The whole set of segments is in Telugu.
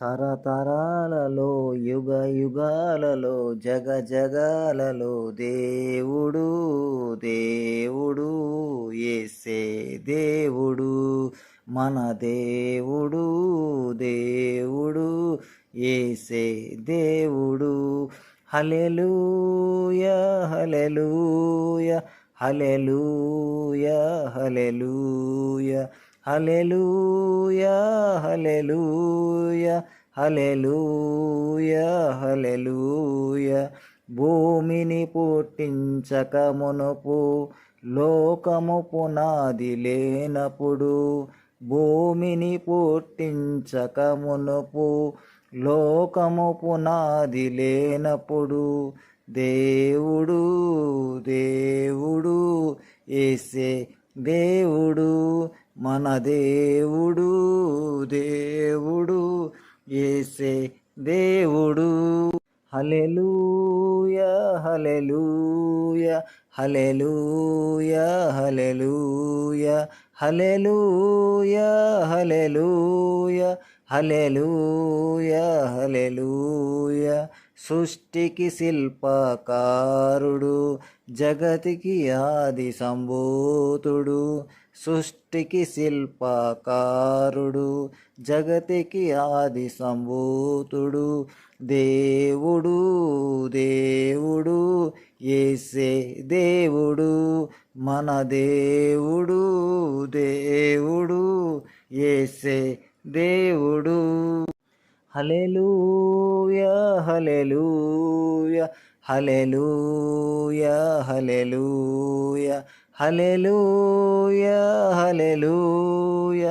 తరతరాలలో యుగ యుగాలలో జగ జగాలలో దేవుడు దేవుడు ఏసే దేవుడు మన దేవుడు దేవుడు ఏసే దేవుడు. హలెలూయ హలెలూయ హలెలూయ హలెలూయ హలెలూయా హలెలూయ హలెలూయా హలెలూయా భూమిని పుట్టించక మునుపు లోకము పునాది లేనప్పుడు భూమిని పుట్టించక మునుపు లోకము పునాది లేనప్పుడు దేవుడు దేవుడు ఏసే దేవుడు. మన దేవుడు దేవుడు ఏసే దేవుడు. Hallelujah hallelujah hallelujah hallelujah hallelujah hallelujah hallelujah hallelujah సృష్టికి శిల్పకారుడు జగతికి ఆది సంభూతుడు. సృష్టికి శిల్పకారుడు జగతికి ఆది సంభూతుడు. దేవుడు దేవుడు ఏసే దేవుడు. మన దేవుడు దేవుడు ఏసే దేవుడు. Hallelujah hallelujah hallelujah hallelujah hallelujah hallelujah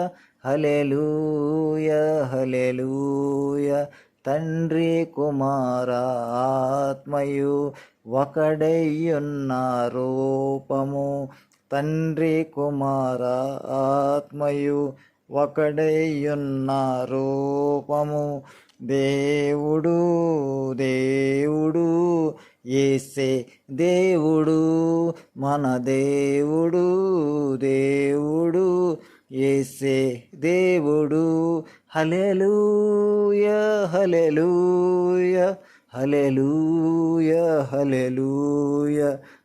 hallelujah hallelujah తండ్రి కుమార ఆత్మయు ఒకడయ్యున్నారూపము రూపము తండ్రి కుమార ఆత్మయు ఒకడయ్యున్న రూపము దేవుడు దేవుడు ఏసే దేవుడు మన దేవుడు దేవుడు ఏసే దేవుడు. Hallelujah hallelujah hallelujah hallelujah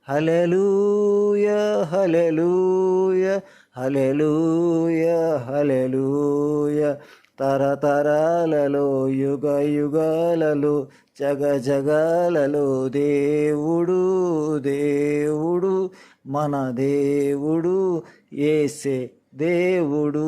hallelujah hallelujah hallelujah hallelujah తరతరాలలో యుగ యుగాలలో జగ జగాలలో దేవుడు దేవుడు మన దేవుడు ఏసే దేవుడు.